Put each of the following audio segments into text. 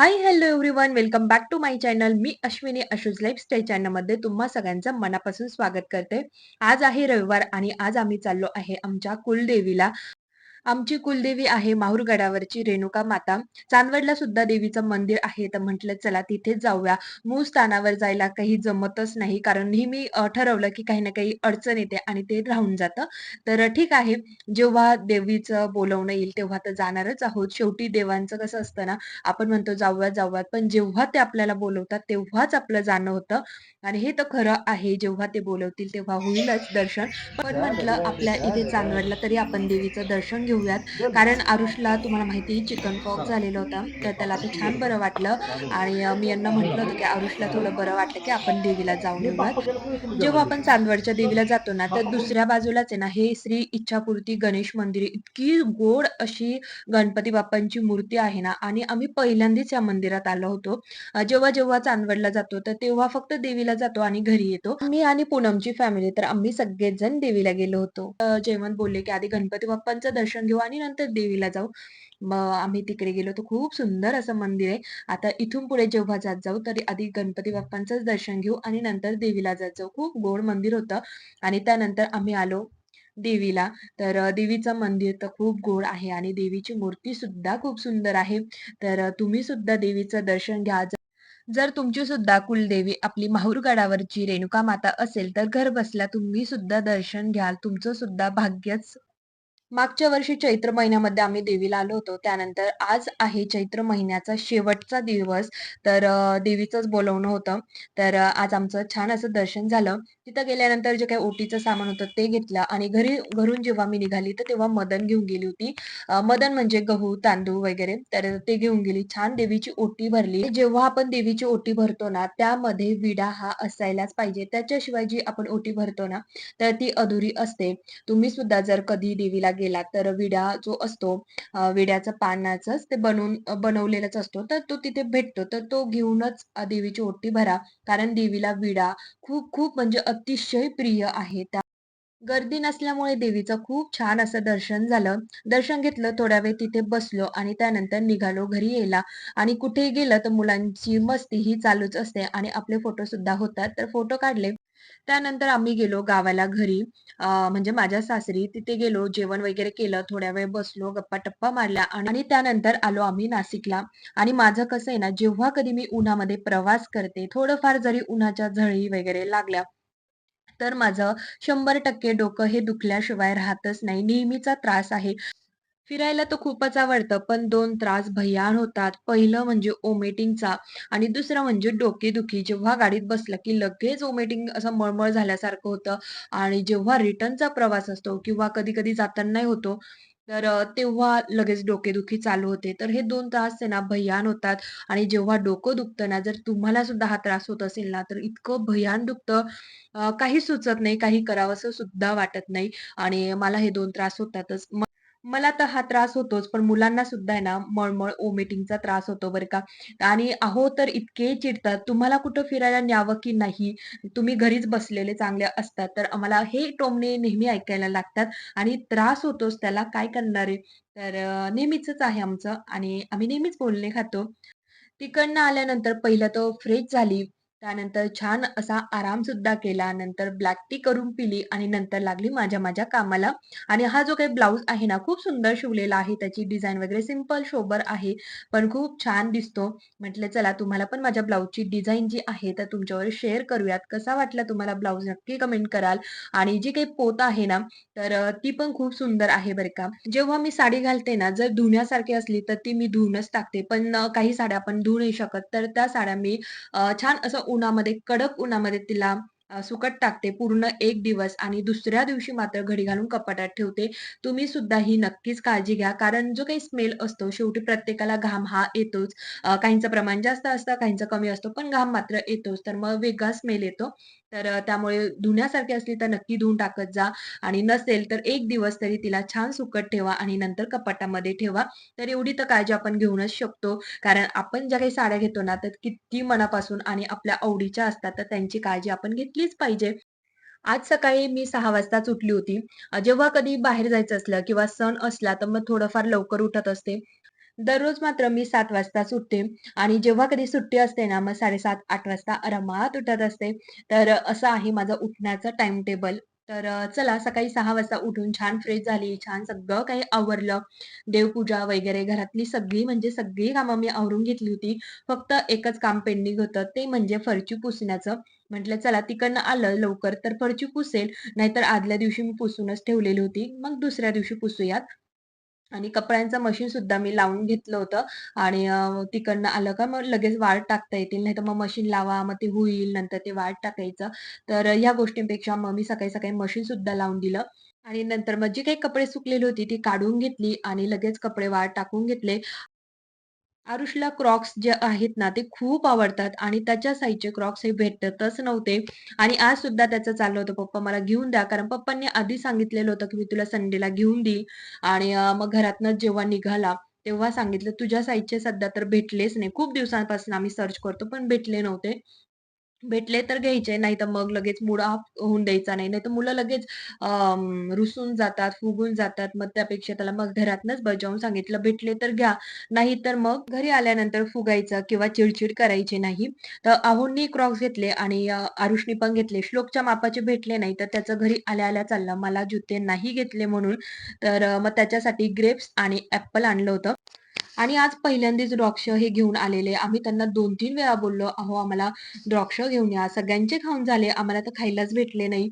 Hi hello everyone welcome back to my channel me Ashwini Ashu's lifestyle चॅनलमध्ये तुम्हा सगळ्यांचं मनापासून स्वागत करते. आज आहे रविवार आणि आज आम्ही चाललो आहे आमच्या कुलदेवीला आमची कुलदेवी आहे माहूरगडावरची रेणुका माता. चांदवडला सुद्धा देवीचं मंदिर आहे तर म्हटलं चला तिथेच जाऊया. मूळ स्थानावर जायला काही जमतच नाही कारण नेहमी ठरवलं की काही ना काही अडचण येते आणि ते राहून जातं. तर ठीक आहे. जेव्हा देवीचं बोलवणं येईल तेव्हा तर जाणारच आहोत. शेवटी देवांचं कसं असतं ना आपण म्हणतो जाऊया जाऊयात पण जेव्हा ते आपल्याला बोलवतात तेव्हाच आपलं जाणं होतं. आणि हे तर खरं आहे जेव्हा ते बोलवतील तेव्हा होईलच दर्शन. पण म्हटलं आपल्या इथे चांदवडला तरी आपण देवीचं दर्शन घेऊयात. कारण आरुषला तुम्हाला माहिती चिकन पॉक्स झालेलं होतं. तर त्याला ते छान बरं वाटलं. आणि मी यांना म्हटलं होतं की आरुषला थोडं बरं वाटलं की आपण देवीला जाऊन येऊयात. जेव्हा आपण चांदवडच्या देवीला जातो ना तर दुसऱ्या बाजूलाच आहे ना हे श्री इच्छापूर्ती गणेश मंदिर. इतकी गोड अशी गणपती बाप्पांची मूर्ती आहे ना आणि आम्ही पहिल्यांदाच या मंदिरात आलो होतो. जेव्हा जेव्हा चांदवडला जातो तर तेव्हा फक्त देवीला जातो आणि घरी येतो. मी आणि पूनमची फॅमिली तर आम्ही सगळेच जण देवीला गेलो होतो. जेवण बोलले की आधी गणपती बाप्पांचं दर्शन घेऊ आणि नंतर देवीला जाऊ. मग आम्ही तिकडे गेलो तर खूप सुंदर असं मंदिर आहे. आता इथून पुढे जेव्हा जात जाऊ तरी आधी गणपती बाप्पांचंच दर्शन घेऊ आणि नंतर देवीला जात जाऊ. खूप गोड मंदिर होतं आणि त्यानंतर आम्ही आलो देवीला. तर देवीचं मंदिर तर खूप गोड आहे आणि देवीची मूर्ती सुद्धा खूप सुंदर आहे. तर तुम्ही सुद्धा देवीचं दर्शन घ्या. जर तुमची सुद्धा कुलदेवी आपली माहूरगडावरची रेणुका माता असेल तर घर बसल्या तुम्ही सुद्धा दर्शन घ्याल. तुमचं सुद्धा भाग्यच मागच्या वर्षी चैत्र महिन्यामध्ये आम्ही देवीला आलो होतो. त्यानंतर आज आहे चैत्र महिन्याचा शेवटचा दिवस. तर देवीचंच बोलवणं होतं. तर आज आमचं छान असं दर्शन झालं. तिथं गेल्यानंतर जे काही ओटीचं सामान होतं ते घेतलं आणि घरी घरून जेव्हा मी निघाली तर तेव्हा मदन घेऊन गेली होती. मदन म्हणजे गहू तांदूळ वगैरे. तर ते घेऊन गेली. छान देवीची ओटी भरली. जेव्हा आपण देवीची ओटी भरतो ना त्यामध्ये विडा हा असायलाच पाहिजे. त्याच्याशिवाय जी आपण ओटी भरतो ना तर ती अधुरी असते. तुम्ही सुद्धा जर कधी देवीला गेला तर विडा जो असतो विड्याचा विड्याचं पानाचंच ते बनवून बनवलेलाच असतो तर तो तिथे भेटतो तर तो घेऊनच देवीची ओटी भरा. कारण देवीला विडा खूप खूप म्हणजे अतिशय प्रिय आहे. त्या गर्दी नसल्यामुळे देवीचं खूप छान असं दर्शन झालं. दर्शन घेतलं थोड्या वेळ तिथे बसलो आणि त्यानंतर निघालो घरी यायला. आणि कुठे गेलं तर मुलांची मस्ती ही चालूच असते आणि आपले फोटो सुद्धा होतात. तर फोटो काढले. त्यानंतर आम्ही गेलो गावाला घरी. म्हणजे माझ्या सासरी तिथे गेलो जेवण वगैरे केलं थोड्या वेळ बसलो गप्पा-टप्पा मारल्या आणि त्यानंतर आलो आम्ही नाशिकला. आणि माझं कसं आहे ना जेव्हा कधी मी उन्हामध्ये प्रवास करते थोडंफार जरी उन्हाच्या झळी वगैरे लागल्या तर माझं 100% डोकं हे दुखल्याशिवाय राहतच नाही नेहमीचा त्रास आहे फिरायला तर खूपच आवडतं, पण दोन त्रास भयान होतात. पहिलं म्हणजे ओमेटिंगचा आणि दुसरं म्हणजे डोकेदुखी. जेव्हा गाडीत बसलं की लगेच ओमेटिंग असं मळमळ झाल्यासारखं होतं आणि जेव्हा रिटर्नचा प्रवास असतो किंवा कधी-कधी जातानाही होतो, तर तेव्हा लगेच डोकेदुखी चालू होते. तर हे दोन त्रास आहे ना भयान होतात आणि जेव्हा डोकं दुखतं ना, जर तुम्हाला सुद्धा हा त्रास होत असेल ना, तर इतकं भयान दुखतं, काही सुचत नाही, काही करावंसं सुद्धा वाटत नाही आणि मला हे दोन त्रास होतातच. मला तर हा त्रास होतोच, पण मुलांना सुद्धा आहे ना, मळमळ, ओमिटिंगचा त्रास होतो बरं का. आणि अहो, तर इतके चिडतात, "तुम्हाला कुठं फिरायला न्यावं की नाही? तुम्ही घरीच बसलेले चांगले असतात." तर आम्हाला हे टोमणे नेहमी ऐकायला लागतात आणि त्रास होतोच त्याला, काय करणार आहे? तर नेहमीच नेहमीचंच आहे आमचं आणि आम्ही नेहमीच बोलणे खातो. तिकडनं आल्यानंतर पहिलं तर फ्रेश झाली. त्यानंतर छान असा आराम सुद्धा केला. नंतर ब्लॅक टी करून पिली आणि नंतर लागली माझ्या माझ्या कामाला. आणि हा जो काही ब्लाऊज आहे ना, खूप सुंदर शिवलेला आहे. त्याची डिझाईन वगैरे सिंपल सोबर आहे, पण खूप छान दिसतो. म्हटलं चला तुम्हाला पण माझ्या ब्लाऊजची डिझाईन जी आहे, तर तुमच्यावर शेअर करूयात. कसा वाटला तुम्हाला ब्लाऊज नक्की कमेंट कराल. आणि जी काही पोत आहे ना, तर ती पण खूप सुंदर आहे बरं का. जेव्हा मी साडी घालते ना, जर धुण्यासारखी असली तर ती मी धुवूनच टाकते. पण काही साड्या आपण धुवू नाही शकत, तर त्या साड्या मी छान असं उन्हामध्ये, कडक उन्हामध्ये तिला सुकट टाकते पूर्ण एक दिवस आणि दुसऱ्या दिवशी मात्र घडी घालून कपाटात ठेवते. तुम्ही सुद्धा ही नक्कीच काळजी घ्या. कारण जो काही स्मेल असतो, शेवटी प्रत्येकाला घाम हा येतोच. काहींचं प्रमाण जास्त असतं, काहींचं कमी असतं, पण घाम मात्र येतोच. तर मग वेगळा स्मेल येतो. तर त्यामुळे धुण्यासारखी असली तर नक्की धुवून टाकत जा आणि नसेल तर एक दिवस तरी तिला छान सुकट ठेवा आणि नंतर कपाटामध्ये ठेवा. तर एवढी तर काळजी आपण घेऊनच शकतो. कारण आपण ज्या काही साड्या घेतो ना, तर किती मनापासून आणि आपल्या आवडीच्या असतात, तर त्यांची काळजी आपण घेतलीच पाहिजे. आज सकाळी मी सहा वाजताच उठली होती. जेव्हा कधी बाहेर जायचं असलं किंवा सण असला, तर मग थोडंफार लवकर उठत असते. दररोज मात्र मी सात वाजताच उठते आणि जेव्हा कधी सुट्टी असते ना, मग साडेसात आठ वाजता आरामात उठत असते. तर असं आहे माझं उठण्याचं टाइम टेबल. तर चला सकाळी सहा वाजता उठून छान फ्रेश झाली, छान सगळं काही आवरलं. देवपूजा वगैरे घरातली सगळी म्हणजे सगळी कामं मी आवरून घेतली होती. फक्त एकच काम पेंडिंग होतं, ते म्हणजे फरची पुसण्याचं. म्हटलं चला तिकडनं आलं लवकर तर फरची पुसेल, नाहीतर आदल्या दिवशी मी पुसूनच ठेवलेली होती. मग दुसऱ्या दिवशी पुसूयात. आणि कपड्यांचं मशीन सुद्धा मी लावून घेतलं होतं आणि तिकडनं आलं का मग लगेच वाढ टाकता येतील. नाहीतर मग मशीन लावा, मग ते होईल, नंतर ते वाढ टाकायचं. तर ह्या गोष्टींपेक्षा मग मी सकाळी-सकाळी मशीन सुद्धा लावून दिलं आणि नंतर मग जी काही कपडे सुकलेली होती ती काढून घेतली आणि लगेच कपडे वाढ टाकून घेतले. आरुषला क्रॉक्स जे आहेत ना, ते खूप आवडतात आणि त्याच्या साईजचे क्रॉक्स हे भेटतच नव्हते आणि आज सुद्धा त्याचं चाललं होतं, "पप्पा मला घेऊन द्या." कारण पप्पांनी आधी सांगितलेलं होतं, की "मी तुला संडेला घेऊन देईल." आणि मग घरातनं जेव्हा निघाला, तेव्हा सांगितलं, "तुझ्या साईजचे सध्या तर भेटलेच नाही." खूप दिवसांपासून आम्ही सर्च करतो, पण भेटले नव्हते. भेटले तर घ्यायचे, नाही तर मग लगेच मूड ऑफ होऊन द्यायचा नाही. नाही तर मुलं लगेच रुसून जातात, फुगून जातात. मग त्यापेक्षा त्याला मग घरातनच बजावून सांगितलं, "भेटले तर घ्या, नाही तर मग घरी आल्यानंतर फुगायचं किंवा चिडचिड करायची नाही." तर अहोंनी क्रॉक्स घेतले आणि अ, आरुषनी पण घेतले. श्लोकच्या मापाचे भेटले नाही, तर त्याचं घरी आल्या-आल्या चाललं, "मला जुते नाही घेतले म्हणून." तर मग त्याच्यासाठी ग्रेप्स आणि ऍपल आणलं होतं. आणि आज पहिल्यांदाच द्राक्ष हे घेऊन आलेले. आम्ही त्यांना 2-3 वेळा बोललो, "अहो, आम्हाला द्राक्ष घेऊन या." सगळ्यांचे खाऊन झाले, आम्हाला तर खायलाच भेटले नाही.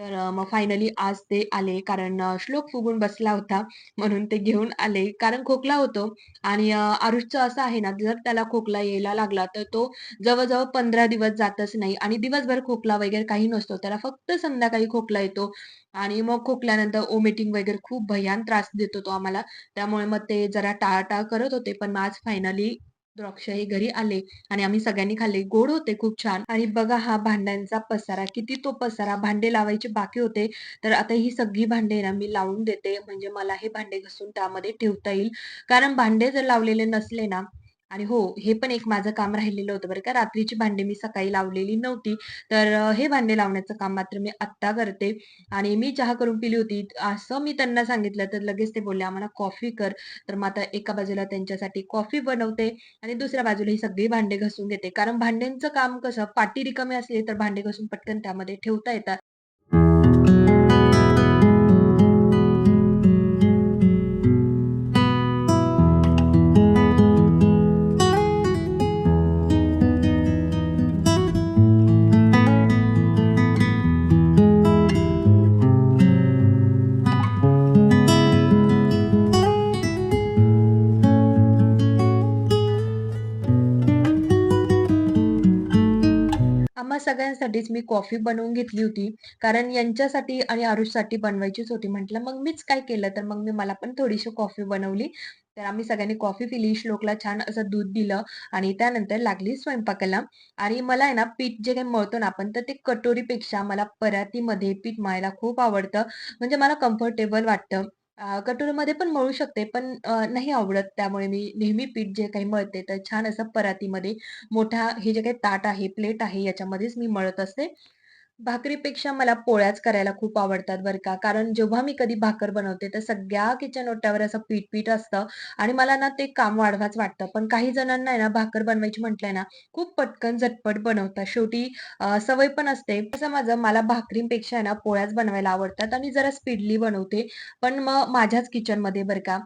तर मग फायनली आज ते आले कारण श्लोक फुगून बसला होता म्हणून ते घेऊन आले. कारण खोकला होतो आणि आरुषचं असं आहे ना, जर त्याला खोकला यायला लागला, तर तो जवळजवळ पंधरा दिवस जातच नाही आणि दिवसभर खोकला वगैरे काही नसतो. त्याला फक्त संध्याकाळी खोकला येतो आणि मग खोकल्यानंतर ओमिटिंग वगैरे खूप भयान त्रास देतो तो आम्हाला. त्यामुळे मग ते जरा टाळाटाळ करत होते. पण आज फायनली द्राक्ष हे घरी आले आणि आम्ही सगळ्यांनी खाल्ले. गोड होते खूप छान आणि बघा हा भांड्यांचा पसारा, किती तो पसारा. भांडे लावायचे बाकी होते, तर आता ही सगळी भांडे ना मी लावून देते. म्हणजे मला हे भांडे घसून त्यामध्ये ठेवता येईल. कारण भांडे जर लावलेले नसले ना आणि हो, हे पण एक माझं काम राहिलेलं होतं बरं का. रात्रीची भांडी मी सकाळी लावलेली नव्हती. तर हे भांडे लावण्याचं काम मात्र मी आत्ता करते आणि मी चहा करून पिली होती. असं मी त्यांना सांगितलं, तर लगेच ते बोलले, "आम्हाला कॉफी कर." तर मग आता एका बाजूला त्यांच्यासाठी कॉफी बनवते आणि दुसऱ्या बाजूला ही सगळी भांडे घासून घेते. कारण भांड्यांचं काम कसं पाटी रिकामी असली तर भांडे घासून पटकन त्यामध्ये ठेवता येतात. सगळ्यांसाठीच मी कॉफी बनवून घेतली होती. कारण यांच्यासाठी आणि आरुषसाठी बनवायचीच होती. म्हटलं मग मीच काय केलं, तर मग मी मला पण थोडीशी कॉफी बनवली. तर आम्ही सगळ्यांनी कॉफी पिली. श्लोकला छान असं दूध दिलं आणि त्यानंतर लागली स्वयंपाकाला. आणि मला आहे ना पीठ जे काही मळतो ना आपण, तर ते कटोरीपेक्षा मला परातीमध्ये पीठ मळायला खूप आवडतं. म्हणजे मला कम्फर्टेबल वाटतं. अ, कटोरीमध्ये पण मळू शकते, पण अ, नाही आवडत. त्यामुळे मी नेहमी पीठ जे काही मळते, तर छान असं परातीमध्ये मोठा हे जे काही ताट आहे, प्लेट आहे, याच्यामध्येच मी मळत असते. भाकरीपेक्षा मला पोळ्याच करायला खूप आवडतात बरं का. कारण जेव्हा मी कधी भाकर बनवते, तर सगळ्या किचन ओट्यावर असं पीठ-पीठ असतं आणि मला ना ते काम वाढवाच वाटतं. पण काही जणांना आहे ना भाकर बनवायची म्हटलंय ना, खूप पटकन झटपट बनवतात. शेवटी सवय पण असते. तसं माझं मला भाकरीपेक्षा आहे ना पोळ्याच बनवायला आवडतात आणि जरा स्पीडली बनवते. पण मग माझ्याच किचनमध्ये बरं का.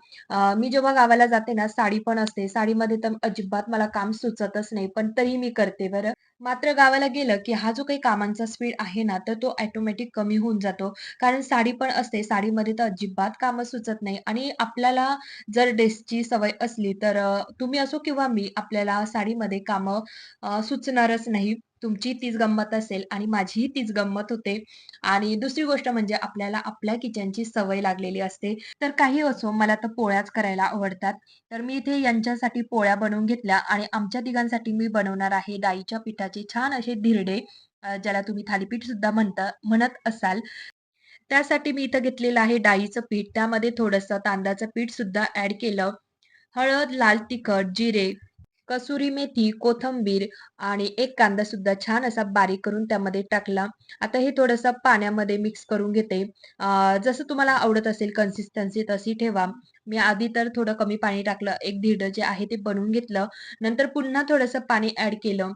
मी जेव्हा गावाला जाते ना, साडी पण असते. साडीमध्ये तर अजिबात मला काम सुचतच नाही, पण तरी मी करते बरं. मात्र गावाला गेलं, की हा जो काही कामांचा स्पीड आहे ना, तर तो ऑटोमॅटिक कमी होऊन जातो. कारण साडी पण असते. साडीमध्ये तर अजिबात कामं सुचत नाही आणि आपल्याला जर डेस्कची सवय असली, तर तुम्ही असो किंवा मी, आपल्याला साडीमध्ये कामं सुचणारच नाही. तुमची तीच गंमत असेल आणि माझीही तीच गंमत होते. आणि दुसरी गोष्ट म्हणजे आपल्याला आपल्या किचनची सवय लागलेली असते. तर काही असो, मला तर पोळ्याच करायला आवडतात. तर मी इथे यांच्यासाठी पोळ्या बनवून घेतल्या आणि आमच्या तिघांसाठी मी बनवणार आहे डाळीच्या पिठाचे छान असे धिरडे ज्याला तुम्ही थालीपीठ सुद्धा म्हणता म्हणत असाल. त्यासाठी मी इथं घेतलेलं आहे डाळीचं पीठ. त्यामध्ये थोडंसं तांदळाचं पीठ सुद्धा ऍड केलं. हळद, लाल तिखट, जिरे, कसुरी मेथी, कोथिंबीर आणि एक कांदा सुद्धा छान असा बारीक करून त्यामध्ये टाकला. आता हे थोडंसं पाण्यामध्ये मिक्स करून घेते. जसं तुम्हाला आवडत असेल कन्सिस्टन्सी तशी ठेवा. मी आधी तर थोडं कमी पाणी टाकलं. एक दीड जे आहे ते बनवून घेतलं. नंतर पुन्हा थोडंसं पाणी ऍड केलं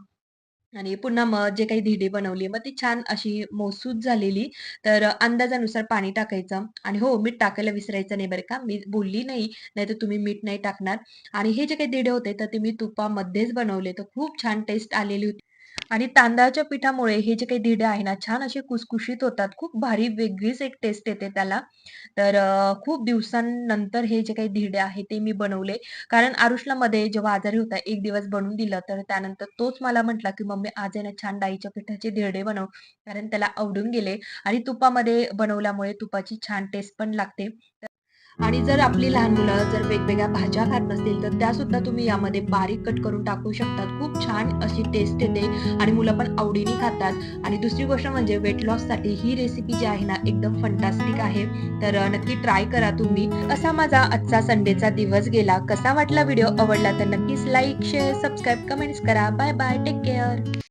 आणि पुन्हा मग जे काही धिडी बनवली, मग ती छान अशी मऊसूत झालेली. तर अंदाजानुसार पाणी टाकायचं आणि हो, मीठ टाकायला विसरायचं नाही बरं का. मी बोलली नाही, नाहीतर तुम्ही मीठ नाही टाकणार. आणि हे जे काही धिडे होते, तर ते मी तुपामध्येच बनवले. तर खूप छान टेस्ट आलेली होती. आणि तांदळाच्या पिठामुळे हे जे काही धिडे आहे ना, छान असे कुसकुशीत होतात. खूप भारी वेगळीच एक टेस्ट येते त्याला. तर खूप दिवसांनंतर हे जे काही धिडे आहे ते मी बनवले. कारण आरुषला मध्ये जेव्हा आजारी होता, एक दिवस बनवून दिलं, तर त्यानंतर तोच मला म्हटला, की "मम्मी आज आहे ना छान डाळीच्या पिठाचे धिरडे बनव." कारण त्याला आवडून गेले आणि तुपामध्ये बनवल्यामुळे तुपाची छान टेस्ट पण लागते. आणि जर आपली लहान मुलं जर वेगवेगळ्या भाज्या खात नसतील, तर त्या सुद्धा तुम्ही यामध्ये बारीक कट करून टाकू शकतात. खूप छान अशी टेस्ट येते आणि मुलं पण आवडीने खातात. आणि दुसरी गोष्ट म्हणजे वेट लॉससाठी ही रेसिपी जी आहे ना, एकदम फंटास्टिक आहे. तर नक्की ट्राय करा तुम्ही. असा माझा आजचा संडेचा दिवस गेला. कसा वाटला व्हिडिओ आवडला तर नक्कीच लाईक, शेअर, सबस्क्राईब, कमेंट्स करा. Bye bye. Take care.